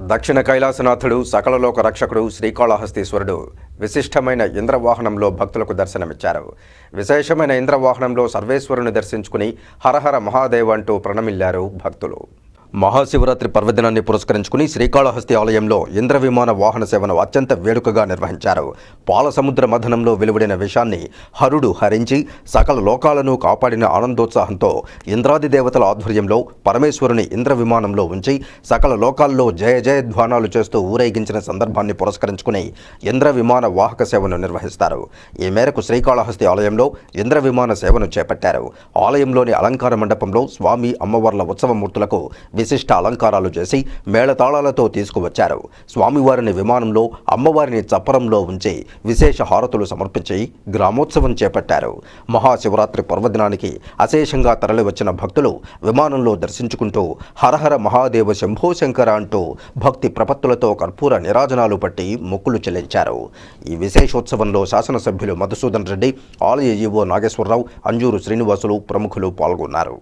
దక్షిణ కైలాసనాథుడు సకలలోక రక్షకుడు శ్రీకాళహస్తీశ్వరుడు విశిష్టమైన ఇంద్రవాహనంలో భక్తులకు దర్శనమిచ్చారు. విశేషమైన ఇంద్రవాహనంలో సర్వేశ్వరుని దర్శించుకుని హరహర మహాదేవ్ అంటూ ప్రణమిల్లారు భక్తులు. మహాశివరాత్రి పర్వదినాన్ని పురస్కరించుకుని శ్రీకాళహస్తి ఆలయంలో ఇంద్ర విమాన వాహన సేవను అత్యంత వేడుకగా నిర్వహించారు. పాలసముద్ర మథనంలో వెలువడిన విషాన్ని హరుడు హరించి సకల లోకాలను కాపాడిన ఆనందోత్సాహంతో ఇంద్రాది దేవతల ఆధ్వర్యంలో పరమేశ్వరుని ఇంద్ర విమానంలో ఉంచి సకల లోకాల్లో జయ జయధ్వానాలు చేస్తూ ఊరేగించిన సందర్భాన్ని పురస్కరించుకుని ఇంద్ర విమాన వాహక సేవను నిర్వహిస్తారు. ఈ మేరకు శ్రీకాళహస్తి ఆలయంలో ఇంద్ర విమాన సేవను చేపట్టారు. ఆలయంలోని అలంకార మండపంలో స్వామి అమ్మవార్ల ఉత్సవమూర్తులకు విశిష్ట అలంకారాలు చేసి మేళతాళాలతో తీసుకువచ్చారు. స్వామివారిని విమానంలో అమ్మవారిని చప్పరంలో ఉంచి విశేష హారతులు సమర్పించి గ్రామోత్సవం చేపట్టారు. మహాశివరాత్రి పర్వదినానికి అశేషంగా తరలివచ్చిన భక్తులు విమానంలో దర్శించుకుంటూ హరహర మహాదేవ శంభో శంకర అంటూ భక్తి ప్రపత్తులతో కర్పూర నిరాజనాలు పట్టి మొక్కులు చెల్లించారు. ఈ విశేషోత్సవంలో శాసనసభ్యులు మధుసూదన్ రెడ్డి ఆలయ ఈవో నాగేశ్వరరావు అంజూరు శ్రీనివాసులు ప్రముఖులు పాల్గొన్నారు.